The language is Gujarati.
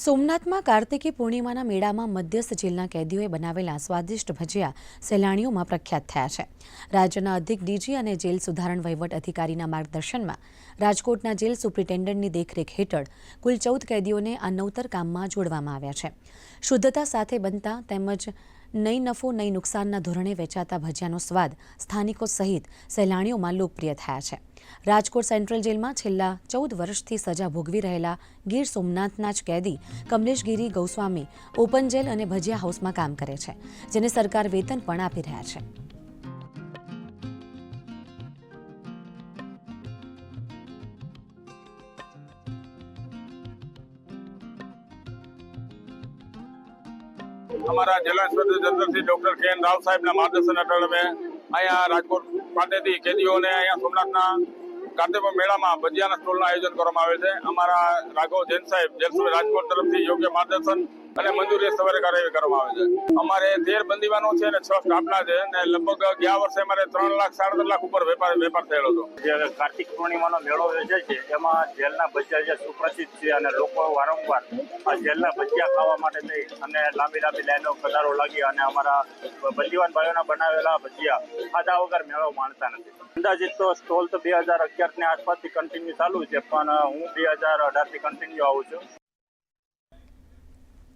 સોમનાથમાં કાર્તિકી પૂર્ણિમાના મેળામાં મધ્યસ્થ જેલના કેદીઓએ બનાવેલા સ્વાદિષ્ટ ભજીયા સહેલાણીઓમાં પ્રખ્યાત થયા છે. રાજ્યના અધિક ડીજી અને જેલ સુધારણ વહીવટ અધિકારીના માર્ગદર્શનમાં રાજકોટના જેલ સુપ્રિન્ટેન્ડન્ટની દેખરેખ હેઠળ કુલ ચૌદ કેદીઓને આ નવતર કામમાં જોડવામાં આવ્યા છે. શુદ્ધતા સાથે બનતા તેમજ નહીં નફો નહીં નુકસાનના ધોરણે વેચાતા ભજીયાનો સ્વાદ સ્થાનિકો સહિત સહેલાણીઓમાં લોકપ્રિય થયા છે. રાજકોટ સેન્ટ્રલ જેલમાં છેલ્લા ચૌદ વર્ષથી સજા ભોગવી રહેલા ગીર સોમનાથના જ કેદી કમલેશગીરી ગૌસ્વામી ઓપન જેલ અને ભજીયા હાઉસમાં કામ કરે છે, જેને સરકાર વેતન પણ આપી રહ્યા છે. અમારા જિલ્લા ઇન્સ્પેક્ટર જનરલશ્રી ડોક્ટર કે એન રાવ સાહેબના માર્ગદર્શન હેઠળ અમે અહીંયા રાજકોટ ખાતેથી કેદીઓને અહીંયા સોમનાથના કાર્તિક મેળામાં ભજીયાના સ્ટોલનું આયોજન કરવામાં આવે છે. અમારા રાઘવ જૈન સાહેબ જેલ રાજકોટ તરફથી યોગ્ય માર્ગદર્શન અને મંજૂરી સવારે કાર્યવાહી કરવામાં આવે છે. અમારે તેર બંદીવાનો છે અને છ સ્ટાફના છે અને લગભગ ગયા વર્ષે અમારે ત્રણ લાખ, સાડા લાખ ઉપર વેપાર વેપાર થયેલો હતો. જે કાર્તિક પૂર્ણિમાનો મેળો યોજાય છે, એમાં જેલના ભજીયા જે સુપ્રસિદ્ધ છે અને લોકો વારંવાર આ જેલના ભજીયા ખાવા માટે જઈ અને લાંબી લાંબી લાઈનો કતારો લાગી અને અમારા બંદીવાન ભાઈઓના બનાવેલા ભજીયા ખાધા વગર મેળો માણતા નથી. અંદાજિત તો સ્ટોલ તો બે હજાર અગિયારની આસપાસથી કન્ટિન્યુ ચાલુ છે, પણ હું બે હજાર અઢારથી કન્ટિન્યુ આવું છું.